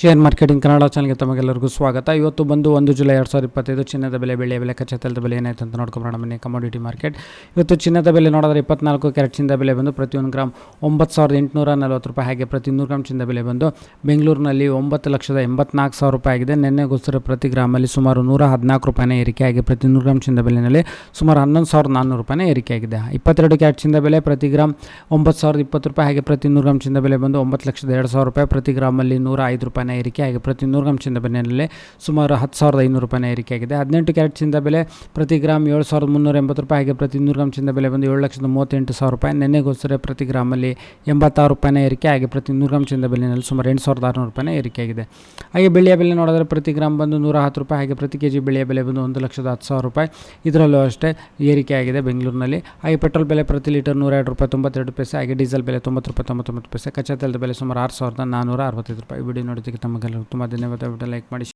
Share marketing Kannada ಚಾನಲ್ಗೆ ತಮಗೆಲ್ಲರಿಗೂ ಸ್ವಾಗತ. ಇವತ್ತು ಬಂದು ಒಂದು ಜುಲೈ ಎರಡು ಸಾವಿರದ ಇಪ್ಪತ್ತೈದು ಚಿನ್ನದ ಬೆಲೆ ಬೆಳೆ ಬೆಲೆ ಕಚ್ಚಾ ತೈಲದ ಬೆಲೆ ಏನಾಯ್ತು ಅಂತ ನೋಡ್ಕೊಂಬರೋಣ. ಮನೆ ಕಮೋಡಿಟಿ ಮಾರ್ಕೆಟ್ ಇವತ್ತು ಚಿನ್ನದ ಬೆಲೆ ನೋಡಿದ್ರೆ ಇಪ್ಪತ್ನಾಲ್ಕು ಕ್ಯಾರೆಟ್ ಚಿನ್ನದ ಬೆಲೆ ಬಂದು ಪ್ರತಿಯೊಂದು ಗ್ರಾಮ್ ಒಂಬತ್ತು ಸಾವಿರದ ಎಂಟುನೂರ ನಲವತ್ತು ರೂಪಾಯಿ. ಹಾಗೆ ಪ್ರತಿ ನೂರು ಗ್ರಾಮ್ ಚಿನ್ನದ ಬೆಲೆ ಬಂದು ಬೆಂಗಳೂರಿನಲ್ಲಿ ಒಂಬತ್ತು ಲಕ್ಷದ ಎಂಬತ್ನಾಲ್ಕು ಸಾವಿರ ರೂಪಾಯಿ ಆಗಿದೆ. ನಿನ್ನೆಗೋಸ್ಕರ ಪ್ರತಿ ಗ್ರಾಮಲ್ಲಿ ಸುಮಾರು ನೂರ ಹದಿನಾಲ್ಕು ರೂಪಾಯಿನೇ ಏರಿಕೆ ಆಗಿ ಪ್ರತಿ ನೂರು ಗ್ರಾಮ್ ಚಿನ್ನದ ಬೆಲೆಯಲ್ಲಿ ಸುಮಾರು ಹನ್ನೊಂದು ಸಾವಿರದ ನಾನ್ನೂರು ರೂಪಾಯಿನೇ ಏರಿಕೆ ಆಗಿದೆ. ಇಪ್ಪತ್ತೆರಡು ಕ್ಯಾರೆಟ್ ಚಿನ್ನದ ಬೆಲೆ ಪ್ರತಿ ಗ್ರಾಮ್ ಒಂಬತ್ತು ಸಾವಿರದ ಇಪ್ಪತ್ತು ರೂಪಾಯಿ. ಹಾಗೆ ಪ್ರತಿ ನೂರು ಗ್ರಾಮ್ ಚಿನ್ನದ ಬೆಲೆ ಬಂದು ಒಂಬತ್ತು ಲಕ್ಷದ ಎರಡು ಸಾವಿರ ರೂಪಾಯಿ. ಪ್ರತಿ ಗ್ರಾಮಲ್ಲಿ ನೂರ ಐದು ರೂಪಾಯಿನ ಹಾಗೆ ಪ್ರತಿ ನೂರು ಗ್ರಾಮ್ ಚಿನ್ನದ ಬೆಲೆಯಲ್ಲಿ ಸುಮಾರು ಹತ್ತು ಸಾವಿರದ ಐನೂರು ರೂಪಾಯಿನ ಏರಿಕೆ ಆಗಿದೆ. ಹದಿನೆಂಟು ಕ್ಯಾರೆಟ್ ಚಿನ್ನದ ಬೆಲೆ ಪ್ರತಿ ಗ್ರಾಮ್ ಏಳು ಸಾವಿರದ ಮುನ್ನೂರ ಎಂಬತ್ತು ರೂಪಾಯಿ. ಹಾಗೆ ಪ್ರತಿ ನೂರು ಗ್ರಾಮ್ ಚಿನ್ನದ ಬೆಲೆ ಬಂದು ಏಳು ಲಕ್ಷದ ಮೂವತ್ತೆಂಟು ಸಾವಿರ ರೂಪಾಯಿ. ನೆನ್ನೆಗೋಸ್ಕರ ಪ್ರತಿ ಗ್ರಾಮಲ್ಲಿ ಎಂಬತ್ತಾರು ರೂಪಾಯಿನ ಏರಿಕೆ ಹಾಗೆ ಪ್ರತಿ ನೂರು ಗ್ರಾಮ್ ಚಿನ್ನದ ಬೆಲೆಯಲ್ಲಿ ಸುಮಾರು ಎಂಟು ಸಾವಿರದ ಆರುನೂರು ರೂಪಾಯಿನ ಏರಿಕೆ ಆಗಿದೆ. ಹಾಗೆ ಬೆಳೆಯ ಬೆಲೆ ನೋಡಿದ್ರೆ ಪ್ರತಿ ಗ್ರಾಮ್ ಬಂದು ನೂರ ಹತ್ತು ರೂಪಾಯಿ. ಹಾಗೆ ಪ್ರತಿ ಕೆ ಜಿ ಬೆಳ್ಳಿಯ ಬೆಲೆ ಬಂದು ಒಂದು ಲಕ್ಷದ ಹತ್ತು ಸಾವಿರ ರೂಪಾಯಿ. ಇದರಲ್ಲೂ ಅಷ್ಟೇ ಏರಿಕೆ ಆಗಿದೆ ಬೆಂಗಳೂರಿನಲ್ಲಿ. ಹಾಗೆ ಪೆಟ್ರೋಲ್ ಬೆಲೆ ಪ್ರತಿ ಲೀಟರ್ ನೂರ ಎರಡು ರೂಪಾಯಿ ತೊಂಬತ್ತೆರಡು ಪೈಸೆ. ಹಾಗೆ ಡೀಸೆಲ್ ಬೆಲೆ ತೊಂಬತ್ತು ರೂಪಾಯಿ ತೊಂಬತ್ತೊಂಬತ್ತು ಪೈಸೆ. ಕಚ್ಚಾ ತೈಲದ ಬೆಲೆ ಸುಮಾರು ಆರು ಸಾವಿರದ ನಾನ್ನೂರ ಅರವತ್ತೈದು ರೂಪಾಯಿ. ವಿಡಿಯೋ ನೋಡೋದಕ್ಕೆ ತಮಗೆಲ್ಲರೂ ತುಂಬ ಧನ್ಯವಾದ ಲೈಕ್ ಮಾಡಿ